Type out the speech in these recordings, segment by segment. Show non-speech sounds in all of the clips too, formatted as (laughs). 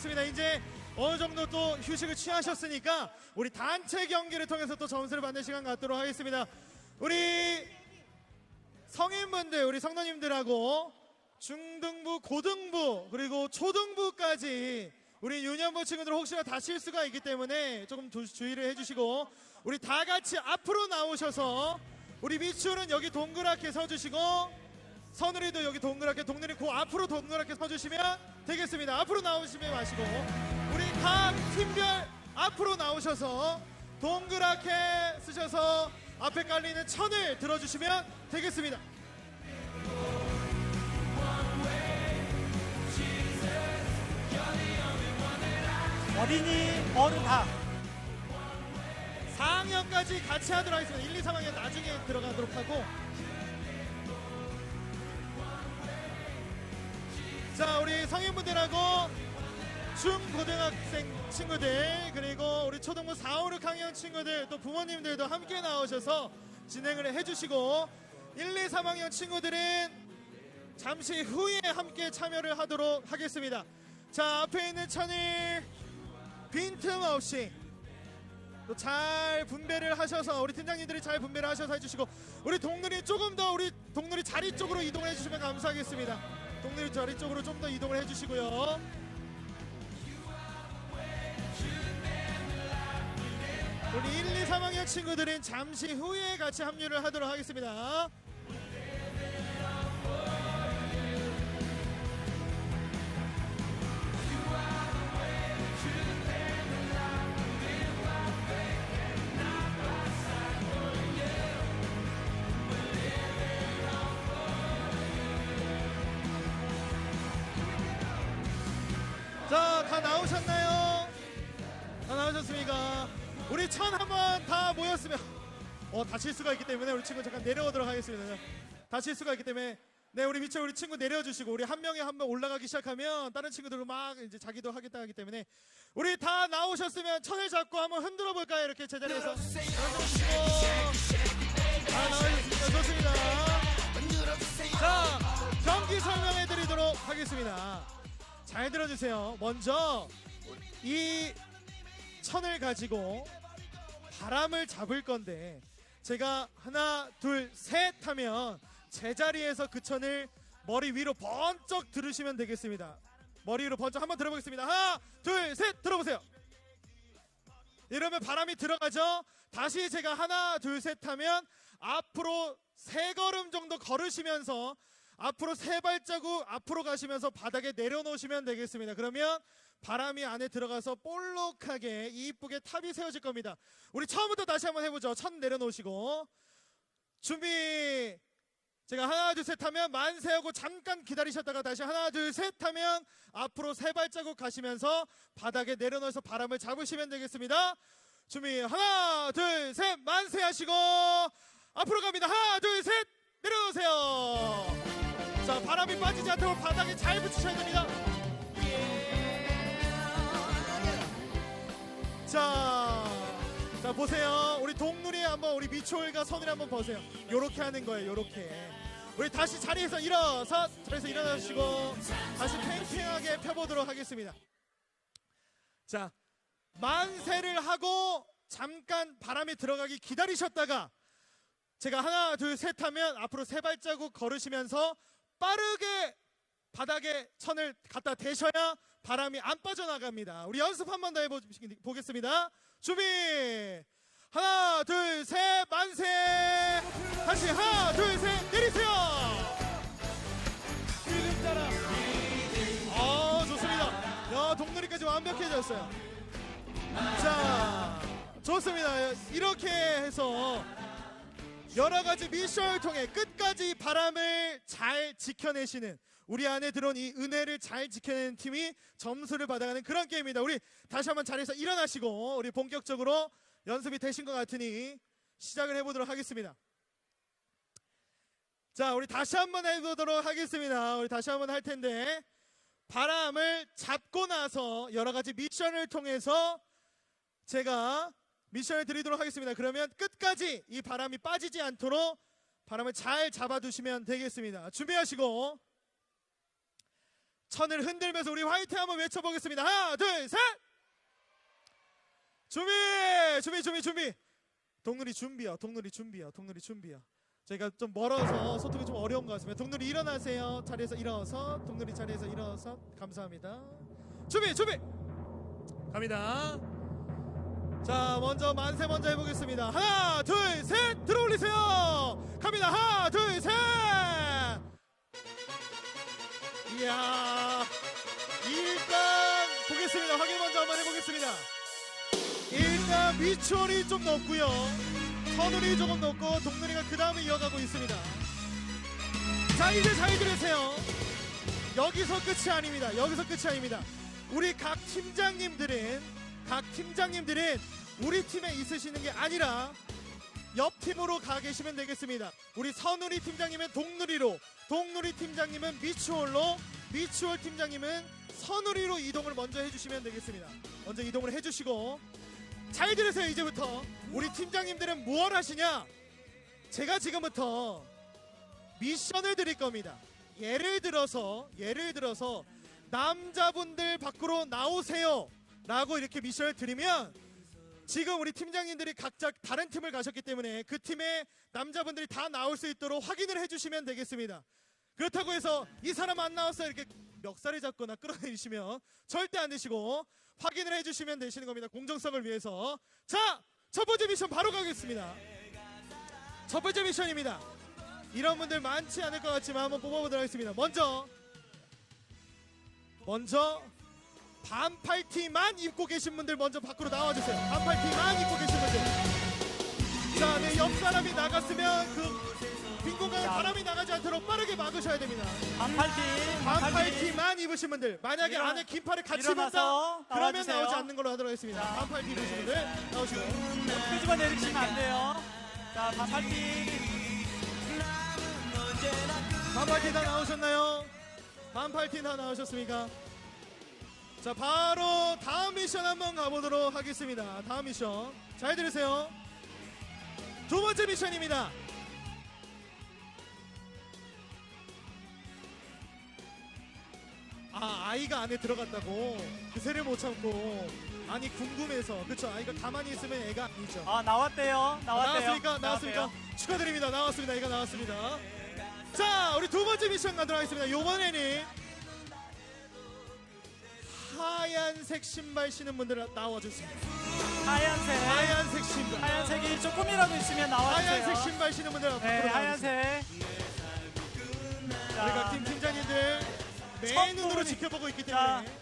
하겠습니다. 이제 어느 정도 또 휴식을 취하셨으니까 우리 단체 경기를 통해서 또 점수를 받는 시간 갖도록 하겠습니다. 우리 성인분들, 우리 성도님들하고 중등부, 고등부, 그리고 초등부까지 우리 유년부 친구들 혹시나 다칠 수가 있기 때문에 조금 조- 주의를 해주시고 우리 다 같이 앞으로 나오셔서 우리 미추는 여기 동그랗게 서주시고 선우리도 여기 동그랗게 동네리 그 앞으로 동그랗게 서주시면 되겠습니다. 앞으로 나오시면 마시고 우리 각 팀별 앞으로 나오셔서 동그랗게 쓰셔서 앞에 깔리는 천을 들어주시면 되겠습니다. 어린이 어른 다 4학년까지 같이 하도록 하겠습니다. 1, 2, 3학년 나중에 들어가도록 하고. 성인분들하고 중고등학생 친구들, 그리고 우리 초등부 4, 5, 6학년 친구들, 또 부모님들도 함께 나오셔서 진행을 해주시고, 1, 2, 3학년 친구들은 잠시 후에 함께 참여를 하도록 하겠습니다. 자, 앞에 있는 천일 빈틈없이 또 잘 분배를 하셔서 우리 팀장님들이 잘 분배를 하셔서 해주시고 우리 동늘이 조금 더 우리 동늘이 자리 쪽으로 이동을 해주시면 감사하겠습니다. 동늘이 자리 쪽으로 좀 더 이동을 해주시고요. 우리 1, 2, 3학년 친구들은 잠시 후에 같이 합류를 하도록 하겠습니다. 나오셨나요? 다 나오셨습니까? 우리 천 한번 다 모였으면 어 다칠 수가 있기 때문에 우리 친구 잠깐 내려오도록 하겠습니다. 다칠 수가 있기 때문에 네 우리 밑에 우리 친구 내려주시고 우리 한 명이 한 명 올라가기 시작하면 다른 친구들도 막 이제 자기도 하겠다 하기 때문에 우리 다 나오셨으면 천을 잡고 한번 흔들어 볼까요? 이렇게 제자리에서 다 나오셨습니다. 좋습니다. 자 경기 설명해 드리도록 하겠습니다. 잘 들어주세요. 먼저 이 천을 가지고 바람을 잡을 건데 제가 하나 둘 셋 하면 제자리에서 그 천을 머리 위로 번쩍 들으시면 되겠습니다. 머리 위로 번쩍 한번 들어보겠습니다. 하나 둘 셋 들어보세요. 이러면 바람이 들어가죠. 다시 제가 하나 둘 셋 하면 앞으로 세 걸음 정도 걸으시면서 앞으로 세 발자국 앞으로 가시면서 바닥에 내려놓으시면 되겠습니다. 그러면 바람이 안에 들어가서 볼록하게 이쁘게 탑이 세워질 겁니다. 우리 처음부터 다시 한번 해보죠. 천 내려놓으시고 준비. 제가 하나 둘 셋 하면 만세하고 잠깐 기다리셨다가 다시 하나 둘 셋 하면 앞으로 세 발자국 가시면서 바닥에 내려놓아서 바람을 잡으시면 되겠습니다. 준비 하나 둘 셋 만세하시고 앞으로 갑니다. 하나 둘 셋 내려놓으세요. 자 바람이 빠지지 않도록 바닥에 잘 붙이셔야 됩니다. 자, 자 보세요. 우리 동물이 한번 우리 미초일과 선을 한번 보세요. 요렇게 하는 거예요. 요렇게. 우리 다시 자리에서 일어서 자리에서 일어나시고 다시 팽팽하게 펴보도록 하겠습니다. 자, 만세를 하고 잠깐 바람이 들어가기 기다리셨다가 제가 하나 둘 셋 하면 앞으로 세 발자국 걸으시면서 빠르게 바닥에 천을 갖다 대셔야 바람이 안 빠져나갑니다. 우리 연습 한 번 더 해보겠습니다. 준비. 하나, 둘, 셋, 만세. 다시 하나, 둘, 셋, 내리세요. 아, 좋습니다. 야, 동물이까지 완벽해졌어요. 자, 좋습니다. 이렇게 해서 여러 가지 미션을 통해 끝까지 바람을 잘 지켜내시는 우리 안에 들어온 이 은혜를 잘 지켜내는 팀이 점수를 받아가는 그런 게임입니다. 우리 다시 한번 자리에서 일어나시고 우리 본격적으로 연습이 되신 것 같으니 시작을 해보도록 하겠습니다. 자, 우리 다시 한번 해보도록 하겠습니다. 우리 다시 한번 할 텐데 바람을 잡고 나서 여러 가지 미션을 통해서 제가 미션을 드리도록 하겠습니다. 그러면 끝까지 이 바람이 빠지지 않도록 바람을 잘 잡아두시면 되겠습니다. 준비하시고 첫 천을 흔들면서 우리 화이팅 한번 외쳐보겠습니다. 하나, 둘, 셋. 준비, 준비, 준비, 준비. 동물이 준비요. 동물이 준비요. 동물이 준비요. 저희가 좀 멀어서 소통이 좀 어려운 것 같습니다. 동물이 일어나세요. 자리에서 일어서. 동물이 자리에서 일어서. 감사합니다. 준비, 준비. 갑니다. 자, 먼저 만세 먼저 해보겠습니다. 하나, 둘, 셋. 들어 올리세요. 갑니다. 하나, 둘, 셋. 이야. 일단 보겠습니다. 확인 먼저 한번 해보겠습니다. 일단 미추홀이 좀 높고요. 선울이 조금 높고 동률이가 그 다음에 이어가고 있습니다. 자 이제 잘 들으세요. 여기서 끝이 아닙니다. 여기서 끝이 아닙니다. 우리 각 팀장님들은 각 팀장님들은 우리 팀에 있으시는 게 아니라 옆 팀으로 가 계시면 되겠습니다. 우리 선우리 팀장님은 동누리로, 동누리 팀장님은 미추홀로, 미추홀 팀장님은 선우리로 이동을 먼저 해주시면 되겠습니다. 먼저 이동을 해주시고 잘 들으세요 이제부터 우리 팀장님들은 무얼 하시냐? 제가 지금부터 미션을 드릴 겁니다. 예를 들어서 예를 들어서 남자분들 밖으로 나오세요 라고 이렇게 미션을 드리면 지금 우리 팀장님들이 각자 다른 팀을 가셨기 때문에 그 팀의 남자분들이 다 나올 수 있도록 확인을 해주시면 되겠습니다. 그렇다고 해서 이 사람 안 나왔어 이렇게 멱살을 잡거나 끌어내리시면 절대 안 되시고 확인을 해주시면 되시는 겁니다. 공정성을 위해서. 자, 첫 번째 미션 바로 가겠습니다. 첫 번째 미션입니다. 이런 분들 많지 않을 것 같지만 한번 뽑아보도록 하겠습니다. 먼저, 먼저 반팔티만 입고 계신 분들 먼저 밖으로 나와주세요. 반팔티만 입고 계신 분들. 자, 네, 옆 사람이 나갔으면 그빈 공간에 자. 바람이 나가지 않도록 빠르게 막으셔야 됩니다. 반팔티. 반팔티만 입으신 분들 만약에 일어나- 안에 긴 팔을 같이 일어나서 입었다 그러면 나와주세요. 나오지 않는 걸로 하도록 하겠습니다 자. 반팔티 입으신 분들 나오시고 끄집어 내리시면 안 돼요. 자, 반팔티. 반팔티 다 나오셨나요? 반팔티 다 나오셨습니까? 자 바로 다음 미션 한번 가보도록 하겠습니다 다음 미션 잘 들으세요 두 번째 미션입니다 아 아이가 안에 들어갔다고 그새를 못 참고 아니 궁금해서 그쵸 아이가 가만히 있으면 애가 아니죠 아, 나왔대요. 나왔대요. 나왔습니까? 나왔습니까? 나왔대요. 축하드립니다. 나왔습니다. 이거 나왔습니다. 자, 우리 두 번째 미션 가도록 하겠습니다. 이번에는 하얀색 신발 신은 분들 나와주세요. 하얀색. 하얀색 신발. 하얀색이 조금이라도 있으면 나와주세요. 하얀색 신발 신은 분들 앞으로 네, 나와주세요. 하얀색. 우리 각 자, 팀 팀장님들 매첫 눈으로 부분이- 지켜보고 있기 자, 때문에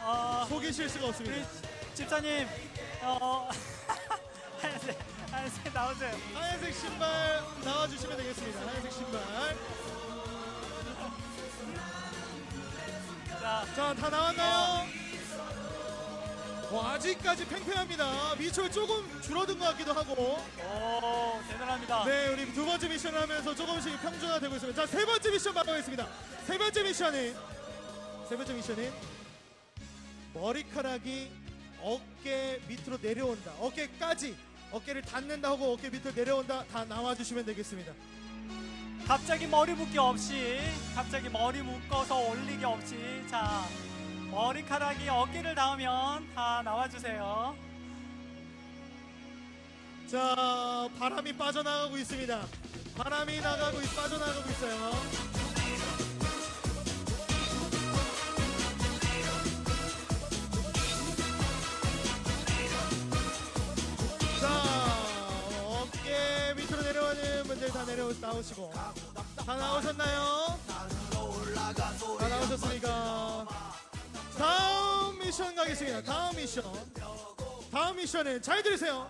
어, 속이실 수가 없습니다. 집사님, 어, (laughs) 하얀색, 하얀색 나오세요. 하얀색 신발 나와주시면 되겠습니다. 하얀색 신발. 자, 자, 다 나왔나요? 와, 아직까지 팽팽합니다. 미철 조금 줄어든 것 같기도 하고. 오, 대단합니다. 네, 우리 두 번째 미션을 하면서 조금씩 평준화되고 있습니다. 자, 세 번째 미션 받아보겠습니다. 세 번째 미션은 세 번째 미션은 머리카락이 어깨 밑으로 내려온다. 어깨까지 어깨를 닿는다 하고 어깨 밑으로 내려온다. 다 나와주시면 되겠습니다. 갑자기 머리 묶기 없이, 갑자기 머리 묶어서 올리기 없이, 자, 머리카락이 어깨를 닿으면 다 나와주세요. 자, 바람이 빠져나가고 있습니다. 바람이 나가고 있, 빠져나가고 있어요. 자, 어깨 밑으로 내려가는 분들 다 내려 나오시고 다 나오셨나요? 다 나오셨습니까? 다음 미션 가겠습니다. 다음 미션. 다음 미션은 잘 들으세요.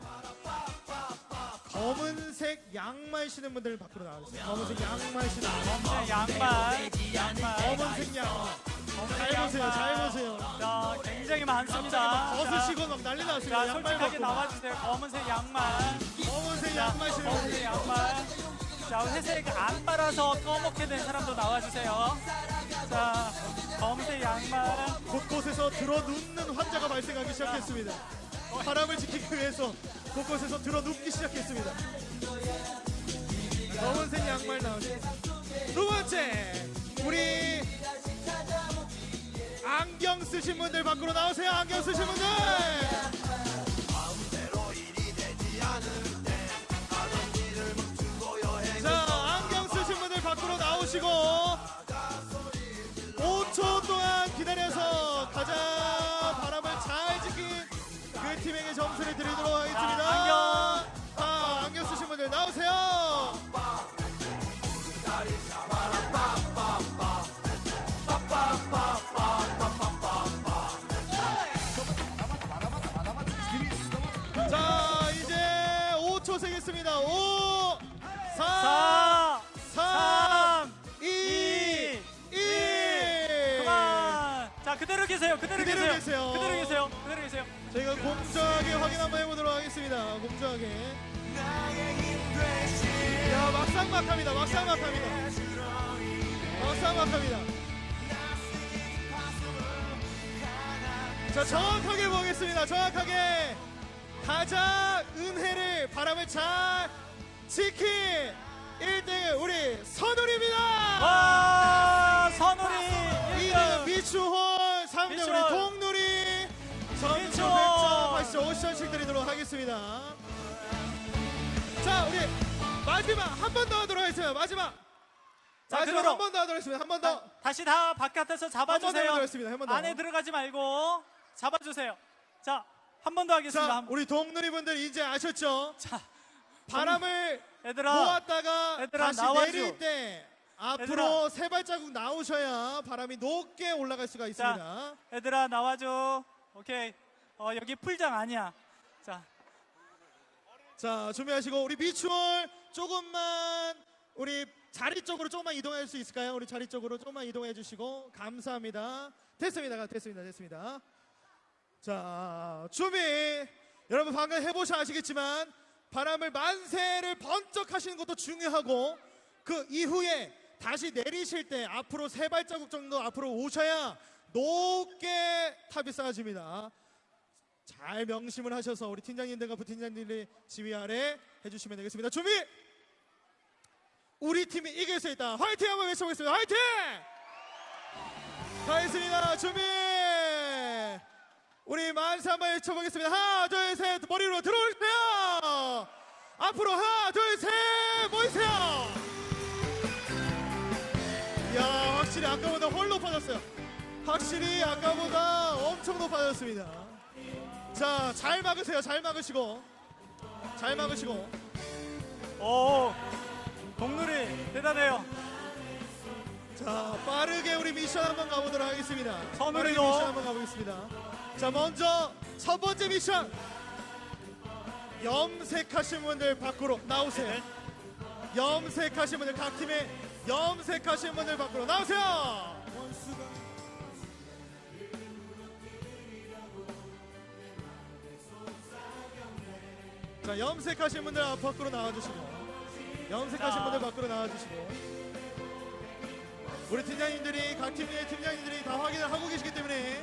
검은색 양말 신은 분들 밖으로 나와주세요. 검은색 양말 신은 분들. 검은색 양말, 양말. 검은색 양말. 검은색 잘 보세요. 양말. 잘 보세요. 자, 굉장히 많습니다. 벗으시고 막 난리 자, 났습니다. 자, 양말 솔직하게 벗고. 나와주세요. 검은색 양말. 검은색 자, 양말 신은 검은색 분들. 양말. 자, 회색 안 빨아서 검게 된 사람도 나와주세요. 자, 검은색 양말. 곳곳에서 들어눕는 환자가 발생하기 시작했습니다. 바람을 지키기 위해서 곳곳에서 들어눕기 시작했습니다. 검은색 양말 나오죠. 두 번째, 우리 쓰신 분들 밖으로 나오세요. 안경 쓰신 분들. 계세요. 그대로, 그대로 계세요. 계세요. 그대로 계세요. 그대로 계세요. 저희가 공정하게 확인 한번 해보도록 하겠습니다. 공정하게. 야, 막상 막합니다. 막상 막합니다. 막상 막합니다. 자, 정확하게 보겠습니다. 정확하게 가장 은혜를 바람을 잘 지킨 1등은 우리 선우리입니다. 와, 선우리 2등 1등. 미추 홀 3등 우리. 동누리. 100점 80점 드리도록 하겠습니다 자 우리 마지막 한 번 더 하도록 하겠습니다 마지막 자, 마지막 그대로. 한번 더 하도록 하겠습니다 한 번 더 다- 다시 다 바깥에서 한번더 잡아주세요. 하도록 하겠습니다 한번 더 안에 들어가지 말고 잡아주세요. 자, 한 번 더 하겠습니다. 자 한 번. 우리 동누리 분들 이제 아셨죠 자, 바람을 얘들아. 모았다가 얘들아, 다시 나와줘. 내릴 때 앞으로 세 발자국 나오셔야 바람이 높게 올라갈 수가 있습니다 얘들아 나와줘. 오케이. 어, 여기 풀장 아니야. 자, 자 준비하시고 우리 미추홀 조금만 우리 자리 쪽으로 조금만 이동할 수 있을까요? 우리 자리 쪽으로 조금만 이동해 주시고 감사합니다. 됐습니다. 됐습니다. 됐습니다. 자 준비 여러분 방금 해보셔 아시겠지만 바람을 만세를 번쩍 하시는 것도 중요하고 그 이후에 다시 내리실 때 앞으로 세 발자국 정도 앞으로 오셔야 높게 탑이 쌓아집니다. 잘 명심을 하셔서 우리 팀장님들과 부팀장님들의 지휘 아래 해주시면 되겠습니다. 준비! 우리 팀이 이길 수 있다. 화이팅 한번 외쳐보겠습니다. 화이팅! 가겠습니다. 준비! 우리 만세 한번 외쳐보겠습니다. 하나, 둘, 셋. 머리로 들어오세요. 앞으로 하나, 둘, 셋. 모이세요. 훨 높아졌어요. 확실히 아까보다 엄청 높아졌습니다. 자, 잘 막으세요. 잘 막으시고. 잘 막으시고. 오, 동물이 대단해요. 자, 빠르게 우리 미션 한번 가보도록 하겠습니다. 선우리도. 빠르게 미션 한번 가보겠습니다. 자, 먼저 첫 번째 미션. 염색하신 분들 밖으로 나오세요. 염색하신 분들 각 팀의 염색하신 분들 밖으로 나오세요. 자, 염색하신 분들 앞 밖으로 나와주시고, 염색하신 자. 분들 밖으로 나와주시고. 우리 팀장님들이 각 팀의 팀장님들이 다 확인을 하고 계시기 때문에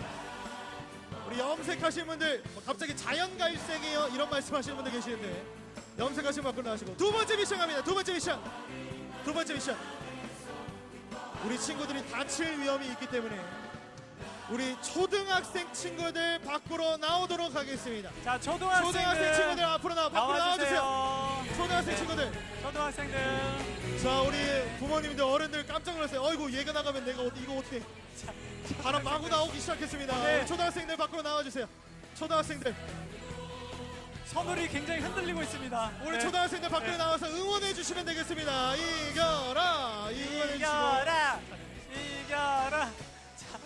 우리 염색하신 분들 뭐 갑자기 자연 갈색이요 이런 말씀하시는 분들 계시는데 염색하신 분 밖으로 나가시고 두 번째 미션 갑니다. 두 번째 미션. 두 번째 미션. 우리 친구들이 다칠 위험이 있기 때문에 우리 초등학생 친구들 밖으로 나오도록 하겠습니다. 자, 초등학생 친구들 초등학생 네. 친구들. 초등학생들. 자 우리 부모님들 어른들 깜짝 놀랐어요. 어이구 얘가 나가면 내가 어디 이거 어떻게? 바람 마구 나오기 시작했습니다. 네. 우리 초등학생들 밖으로 나와주세요. 초등학생들 선울이 굉장히 흔들리고 있습니다. 우리 네. 초등학생들 밖으로 네. 나와서 응원해 주시면 되겠습니다. 이겨라 주시고 이겨라, 이겨라. 자,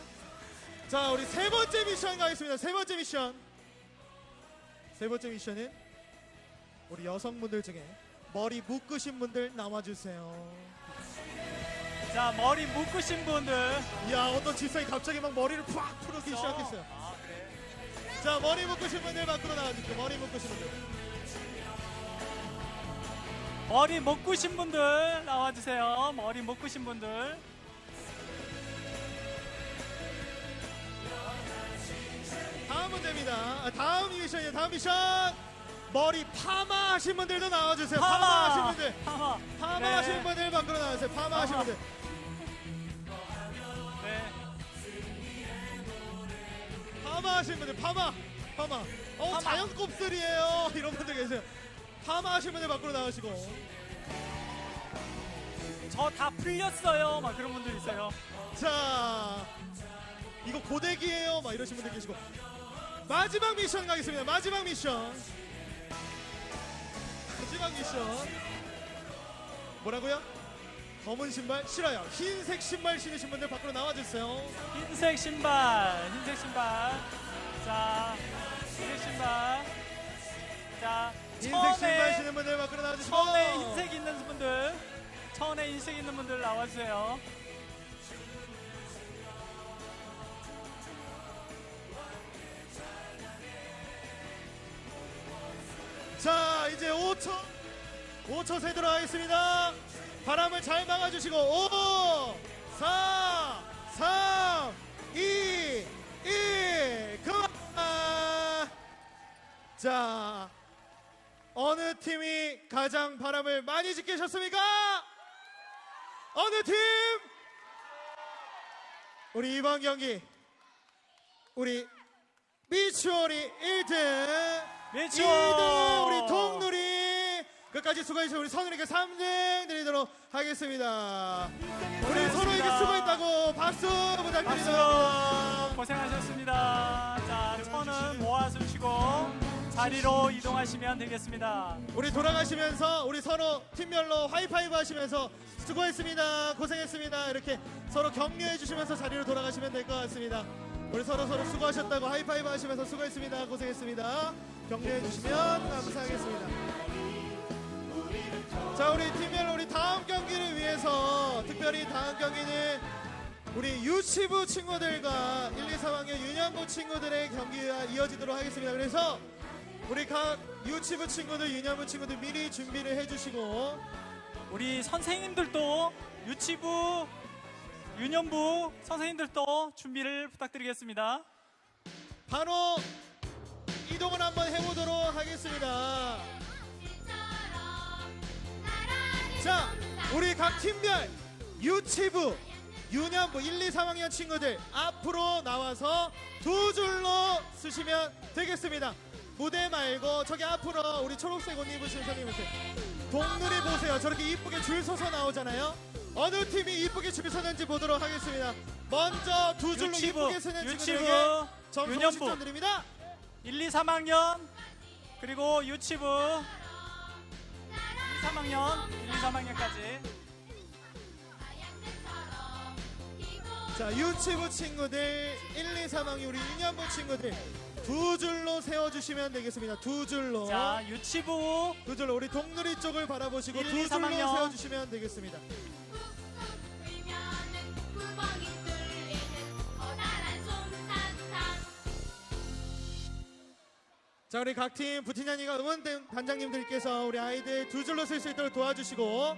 자 우리 세 번째 미션 가겠습니다. 세 번째 미션 세 번째 미션은 우리 여성분들 중에 머리 묶으신 분들 나와주세요. 자 머리 묶으신 분들. 이야 어떤 집사이 갑자기 막 머리를 팍 풀기 시작했어요. 아, 그래. 자 머리 묶으신 분들 밖으로 나와주세요. 머리 묶으신 분들. 머리 묶으신 분들 나와주세요. 머리 묶으신 분들. 다음 문제입니다. 아, 다음 미션이에요. 다음 미션. 머리 파마 하신 분들도 나와주세요. 파마, 하신 분들. 파마. 파마 네. 하신 분들 밖으로 나와주세요. 파마 하신 파마. 분들. 네. 하시는 분들 파마 파마 어 파마. 자연 곱슬이에요 (laughs) 이런 분들 계세요 파마 하시는 분들 밖으로 나가시고 저 다 풀렸어요. 막 그런 분들 있어요. 자 이거 고데기예요 막 이러신 분들 계시고 마지막 미션 가겠습니다 마지막 미션 마지막 미션 뭐라고요? 검은 신발 싫어요 흰색 신발 신으신 분들 밖으로 나와주세요 흰색 신발, 흰색 신발. 자, 흰색 신발. 자, 흰색 신발 신는 분들 밖으로 나와주시고 천에 흰색 있는 분들, 천에 흰색 있는 분들 나와주세요. 자 이제 5초 5초 세도록 하겠습니다 바람을 잘 막아주시고 5 4 3 2 1 그만 자 어느 팀이 가장 바람을 많이 지키셨습니까? 어느 팀? 우리 이번 경기 우리 미추홀이 1등 미추홀! 2등 우리 동누리. 끝까지 수고해주신 우리 선우리께 3등 드리도록 하겠습니다. 우리 서로에게 수고했다고 박수 부탁드립니다. 박수 고생하셨습니다. 자, 천은 모아주시고 자리로 이동하시면 되겠습니다. 우리 돌아가시면서 우리 서로 팀별로 하이파이브 하시면서 수고했습니다. 고생했습니다. 이렇게 서로 격려해 주시면서 자리로 돌아가시면 될 것 같습니다. 우리 서로 서로 수고하셨다고 하이파이브 하시면서 수고했습니다. 고생했습니다 격려해 주시면 감사하겠습니다 자 우리 팀별로 우리 다음 경기를 위해서 특별히 다음 경기는 우리 유치부 친구들과 1, 2, 3학년 유년부 친구들의 경기가 이어지도록 하겠습니다 그래서 우리 각 유치부 친구들, 유년부 친구들 미리 준비를 해주시고 우리 선생님들도 유치부, 유년부 선생님들도 준비를 부탁드리겠습니다. 바로 이동을 한번 해보도록 하겠습니다. 자, 우리 각 팀별 유치부, 유년부 1, 2, 3학년 친구들 앞으로 나와서 두 줄로 쓰시면 되겠습니다. 무대 말고 저기 앞으로 우리 초록색 옷 입으신 선생님들 동물이 보세요. 저렇게 이쁘게 줄 서서 나오잖아요. 어느 팀이 이쁘게 줄 서는지 보도록 하겠습니다. 먼저 두 줄로 유치부, 이쁘게 서는 유치부, 친구들에게 점수 유년부. 50점 드립니다. 1, 2, 3학년 그리고 유치부 1, 2, 3학년 1, 2, 3학년까지 자 유치부 친구들 1, 2, 3학년 우리 유년부 친구들 두 줄로 세워주시면 되겠습니다. 두 줄로 자 유치부 두 줄로 우리 동누리 쪽을 바라보시고 1, 두 2, 줄로 3학년. 세워주시면 되겠습니다. 자 우리 각 팀 부티냐니가 응원 단장님들께서 우리 아이들 두 줄로 쓸 수 있도록 도와주시고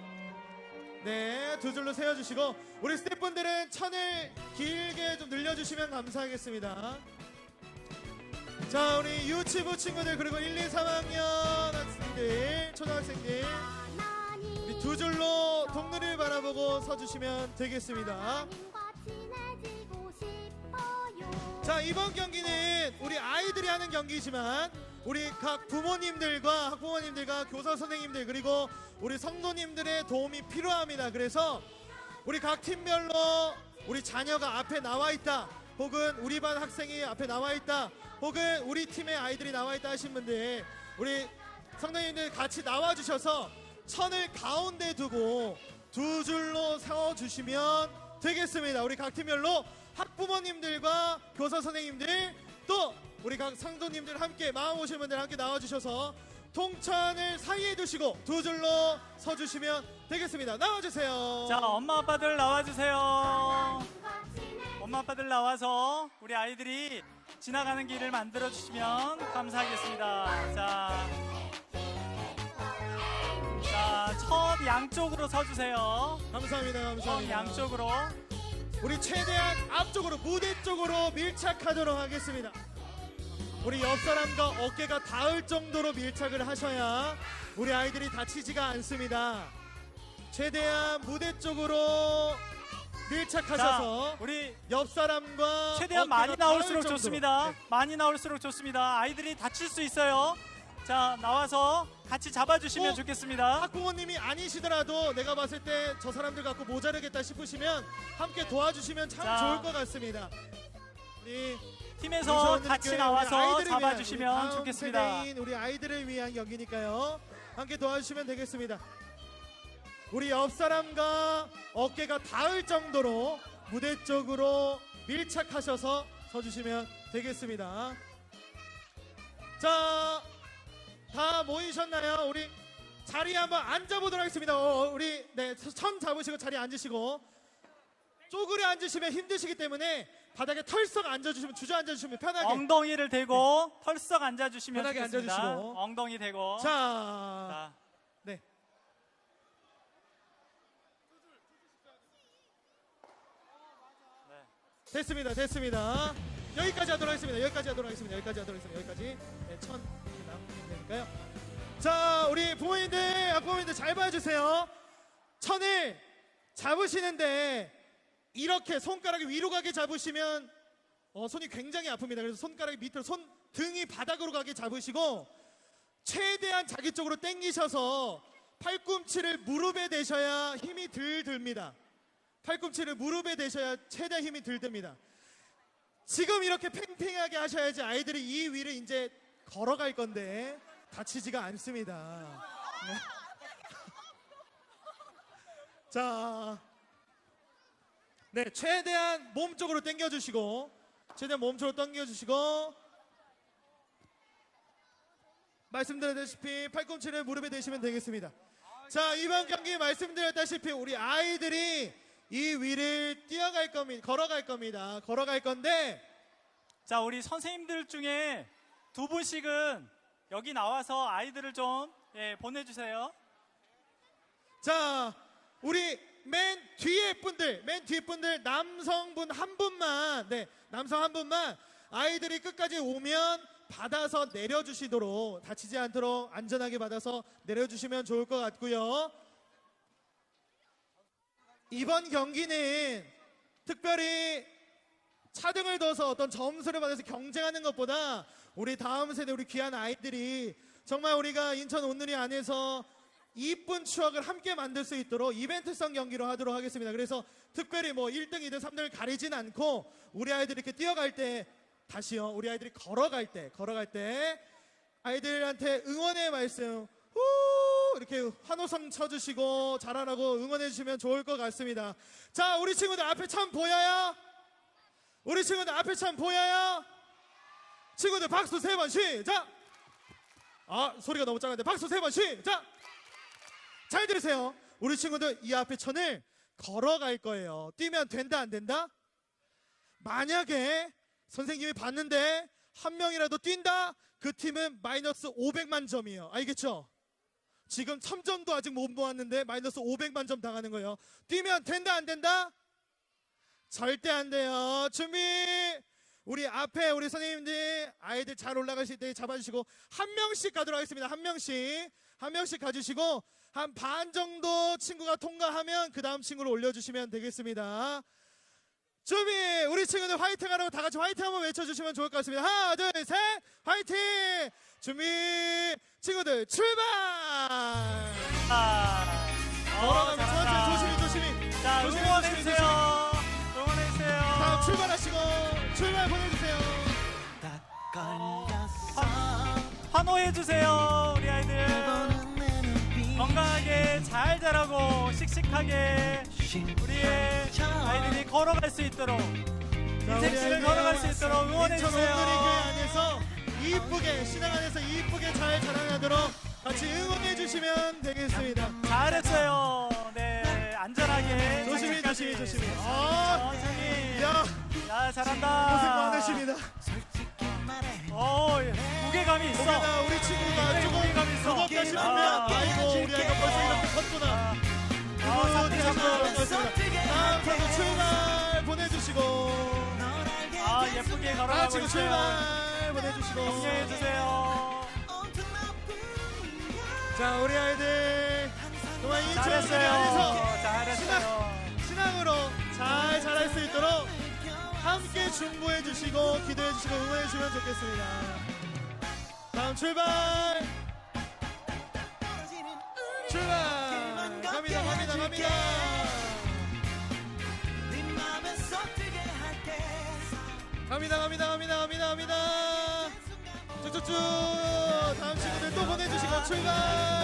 네두 줄로 세워주시고 우리 스태프분들은 천을 길게 좀 늘려주시면 감사하겠습니다. 자 우리 유치부 친구들 그리고 1, 2, 3학년 학생들 초등학생들 우리 두 줄로 동물을 바라보고 서주시면 되겠습니다. 자 이번 경기는 우리 아이들이 하는 경기지만 우리 각 부모님들과 학부모님들과 교사 선생님들 그리고 우리 성도님들의 도움이 필요합니다. 그래서 우리 각 팀별로 우리 자녀가 앞에 나와 있다. 혹은 우리 반 학생이 앞에 나와 있다. 혹은 우리 팀의 아이들이 나와 있다 하신 분들 우리 성도님들 같이 나와 주셔서 천을 가운데 두고 두 줄로 세워 주시면 되겠습니다. 우리 각 팀별로 학부모님들과 교사 선생님들 또 우리 각 성도님들 함께 마음 오신 분들 함께 나와 주셔서 통천을 사이에 두시고 두 줄로 서 주시면 되겠습니다. 나와 주세요. 자 엄마 아빠들 나와주세요 엄마 아빠들 나와서 우리 아이들이 지나가는 길을 만들어 주시면 감사하겠습니다 자, 자, 첫 양쪽으로 서주세요. 감사합니다. 첫 감사합니다. 양쪽으로. 우리 최대한 앞쪽으로 무대 쪽으로 밀착하도록 하겠습니다. 우리 옆 사람과 어깨가 닿을 정도로 밀착을 하셔야 우리 아이들이 다치지가 않습니다. 최대한 무대 쪽으로 밀착하셔서 우리 옆 사람과 최대한 많이 나올수록 정도로. 좋습니다. 네. 많이 나올수록 좋습니다. 아이들이 다칠 수 있어요. 자 나와서 같이 잡아주시면 어? 좋겠습니다. 학부모님이 아니시더라도 내가 봤을 때 저 사람들 갖고 모자르겠다 싶으시면 함께 도와주시면 참 자. 좋을 것 같습니다. 우리 팀에서 같이 교회 나와서 아이들을 위한, 우리 잡아주시면 다음 좋겠습니다. 세대인 우리 아이들을 위한 경기니까요. 함께 도와주시면 되겠습니다. 우리 옆 사람과 어깨가 닿을 정도로 무대 쪽으로 밀착하셔서 서주시면 되겠습니다. 자, 다 모이셨나요? 우리 자리에 한번 앉아보도록 하겠습니다. 어, 우리 네, 천 잡으시고 자리에 앉으시고 쪼그려 앉으시면 힘드시기 때문에 바닥에 털썩 앉아주시면 주저앉아주시면 편하게. 엉덩이를 대고 털썩 앉아주시면 편하게 좋겠습니다. 앉아주시고. 엉덩이 대고. 자, 자, 네. 네. 됐습니다. 됐습니다. 여기까지 하도록 하겠습니다. 여기까지 하도록 하겠습니다. 여기까지 하도록 하겠습니다. 여기까지. 네, 천 되니까요. 자, 우리 부모님들, 학부모님들 잘 봐주세요. 천을 잡으시는데 이렇게 손가락이 위로 가게 잡으시면 어, 손이 굉장히 아픕니다. 그래서 손가락이 밑으로 손 등이 바닥으로 가게 잡으시고 최대한 자기 쪽으로 당기셔서 팔꿈치를 무릎에 대셔야 힘이 들 듭니다. 팔꿈치를 무릎에 대셔야 최대한 힘이 들 듭니다. 지금 이렇게 팽팽하게 하셔야지 아이들이 이 위를 이제 걸어갈 건데 다치지가 않습니다. 네. 자, 네 최대한 몸 쪽으로 당겨주시고 최대한 몸 쪽으로 당겨주시고 말씀드렸다시피 팔꿈치를 무릎에 대시면 되겠습니다. 자 이번 경기 말씀드렸다시피 우리 아이들이 이 위를 뛰어갈 겁니다. 걸어갈 겁니다. 걸어갈 건데 자, 우리 선생님들 중에 두 분씩은 여기 나와서 아이들을 좀 예, 보내주세요. 자 우리 맨 뒤에 분들 맨 뒤에 분들 남성분 한 분만 네 남성 한 분만 아이들이 끝까지 오면 받아서 내려주시도록 다치지 않도록 안전하게 받아서 내려주시면 좋을 것 같고요. 이번 경기는 특별히 차등을 둬서 어떤 점수를 받아서 경쟁하는 것보다 우리 다음 세대 우리 귀한 아이들이 정말 우리가 인천 온누리 안에서 이쁜 추억을 함께 만들 수 있도록 이벤트성 경기로 하도록 하겠습니다. 그래서 특별히 뭐 1등, 2등, 3등을 가리진 않고 우리 아이들이 이렇게 뛰어갈 때 다시요. 우리 아이들이 걸어갈 때, 걸어갈 때 아이들한테 응원의 말씀 후 이렇게 환호성 쳐주시고 잘하라고 응원해 주시면 좋을 것 같습니다. 자, 우리 친구들 앞에 참 보여요? 우리 친구들 앞에 참 보여요? 친구들 박수 세 번 시작! 아, 소리가 너무 작은데 박수 세 번 시작! 잘 들으세요. 우리 친구들 이 앞에 천을 걸어갈 거예요. 뛰면 된다 안 된다? 만약에 선생님이 봤는데 한 명이라도 뛴다? 그 팀은 마이너스 500만 점이에요. 알겠죠? 지금 1000점도 아직 못 모았는데 마이너스 500만 점 당하는 거예요. 뛰면 된다 안 된다? 절대 안 돼요. 준비. 우리 앞에 우리 선생님들 아이들 잘수 있게 잡아주시고 한 명씩 가도록 하겠습니다. 한 명씩 한 명씩 가주시고 한 반 정도 친구가 통과하면 그 다음 친구를 올려주시면 되겠습니다. 준비 우리 친구들 화이팅 하라고 다 같이 화이팅 한번 외쳐주시면 좋을 것 같습니다. 하나 둘 셋 화이팅 준비 친구들 출발 자, 어, 잘한다. 조심히 조심히 자, 조심히, 응원해주세요. 응원해주세요. 다음 출발하시고. 환호해주세요, 우리 아이들. 건강하게 잘 자라고 씩씩하게 우리의 아이들이 걸어갈 수 있도록 인생길을 걸어갈 수 있도록 응원해주세요. 안에서 이쁘게 신앙 안에서 이쁘게 잘 자라나도록 같이 응원해 주시면 되겠습니다. 잘했어요. 네, 안전하게. 조심히. 조심히 조심히. 아, 천천히. 야 야, 잘한다. 고생 많으십니다. 어, 무게감이 있어. 거기다 우리 친구가 네, 조금 무게감 있어. 무겁다 싶으면 아, 아이고 우리 아이가 벌써 이렇게 컸구나. 아, 그리고 좋고. 다음 선수 출발 보내주시고 아, 예쁘게 다 걸어가고 친구 있어요. 출발 보내주시고 격려해 주세요. 자 우리 아이들 정말 인천 잘했어요. 안에서 잘 주시고 기도해 주시고 응원해 주시면 좋겠습니다. 다음 출발. 출발. 갑니다, 갑니다, 갑니다. 갑니다, 갑니다, 갑니다, 갑니다, 갑니다. 쭉쭉쭉. 다음 친구들 또 보내주시고 출발.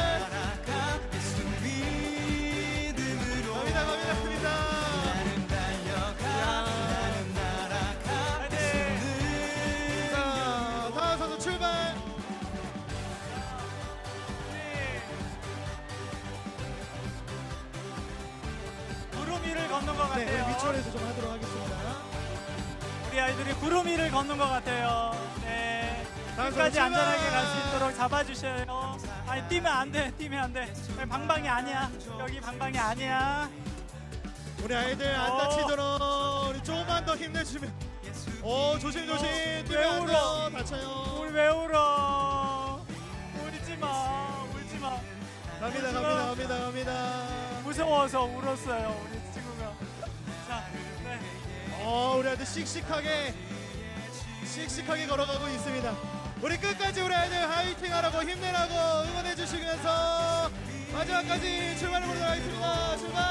같아요. 우리 미추홀에서 좀 하도록 하겠습니다. 우리 아이들이 구름 위를 걷는 것 같아요. 네. 끝까지 선수 안전하게 출발! 갈수 있도록 잡아주셔요. 아니 뛰면 안 돼, 뛰면 안 돼. 여기 방방이 아니야. 여기 방방이 아니야. 우리 아이들 안 어. 다치도록 우리 조금만 더 힘내주면. 오 조심 조심. 어, 뛰면 안 돼요. 울어? 다쳐요. 우리 왜 울어? 울지 마, 울지 마. 갑니다 갑니다 갑니다 갑니다. 무서워서 울었어요, 우리 네. 어 우리 아이들 씩씩하게 씩씩하게 걸어가고 있습니다. 우리 끝까지 우리 아이들 화이팅하라고 힘내라고 응원해 주시면서 마지막까지 출발해 보도록 하겠습니다. 출발.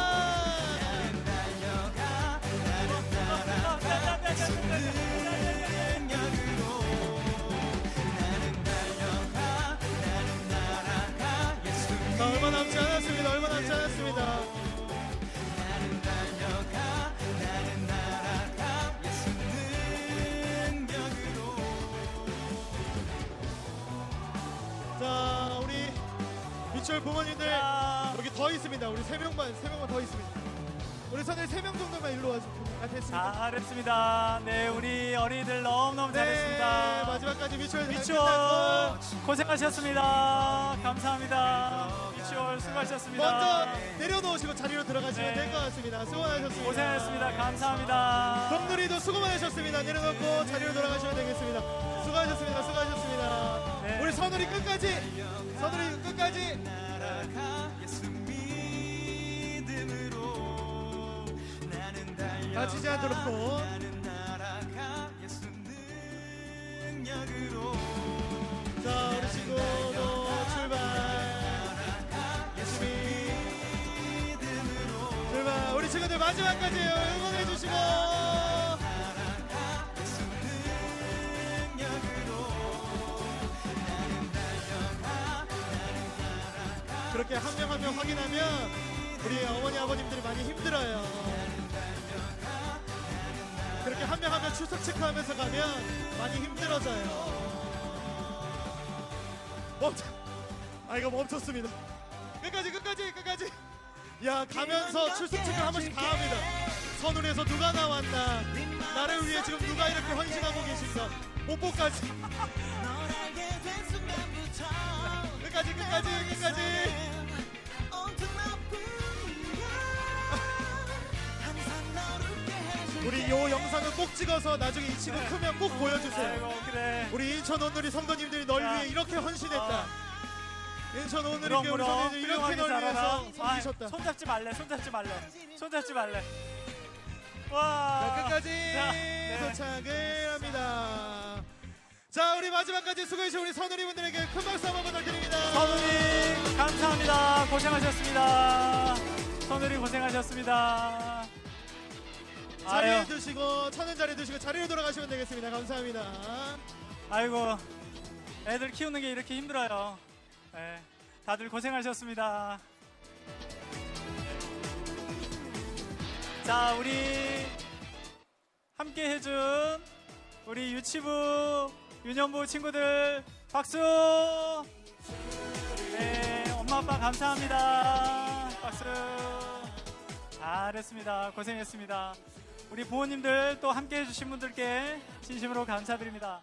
자, 미추홀 부모님들 자, 여기 더 있습니다. 우리 세 명만 세 명만 더 있습니다. 우리 선생님 세명 정도만 일로 와주면 됐습니다. 잘했습니다. 네, 우리 어린이들 너무너무 네, 잘했습니다. 마지막까지 미추홀 잘 미추홀 끝났고 고생하셨습니다. 감사합니다. 미추홀 수고하셨습니다. 먼저 내려놓으시고 자리로 들어가시면 네. 될 것 같습니다. 수고 많으셨습니다. 고생하셨습니다. 감사합니다. 동누리도 수고 많으셨습니다. 내려놓고 자리로 돌아가시면 되겠습니다. 수고하셨습니다. 수고하셨습니다. 네. 우리 선우리 끝까지 선우리 끝까지 다치지 않도록 자 우리 친구도 출발. 열심히 출발. 우리 친구들 마지막까지 응원해 주시고 그렇게 한 명 한 명 확인하면 우리 어머니 아버님들이 많이 힘들어요. 그렇게 한 명 한 명 출석 체크하면서 가면 많이 힘들어져요. 멈춰. 아 이거 멈췄습니다. 끝까지 끝까지 끝까지. 야 가면서 출석 체크 한 번씩 다 합니다. 선울에서 누가 나왔나? 나를 위해 지금 누가 이렇게 헌신하고 계신가? 뽀뽀까지. (laughs) 끝까지 끝까지 끝까지 우리 요 영상을 꼭 찍어서 나중에 이 친구 크면 꼭 보여주세요 아이고 그래. 우리 인천 온누리 성도님들이 널 자. 위해 이렇게 헌신했다 인천 온누리 그럼 교회 그럼 성도님들이 이렇게 훌륭하게 널 위해서 살아라. 섬기셨다 아, 손잡지 말래. 손잡지 말래. 손잡지 말래. 자, 와. 끝까지 자, 네. 도착을 합니다. 자, 우리 마지막까지 수고해주신 우리 선우리 분들에게 큰 박수 한번 부탁드립니다. 선우님 감사합니다. 고생하셨습니다. 선우리 고생하셨습니다. 자리에 아유, 두시고 천은 자리에 두시고 자리로 돌아가시면 되겠습니다. 감사합니다. 아이고, 애들 키우는 게 이렇게 힘들어요. 네, 다들 고생하셨습니다. 자, 우리 함께 해준 우리 유치부, 유년부 친구들 박수! 네, 아빠 감사합니다. 박수. 잘했습니다. 고생했습니다. 우리 부모님들 또 함께 해주신 분들께 진심으로 감사드립니다.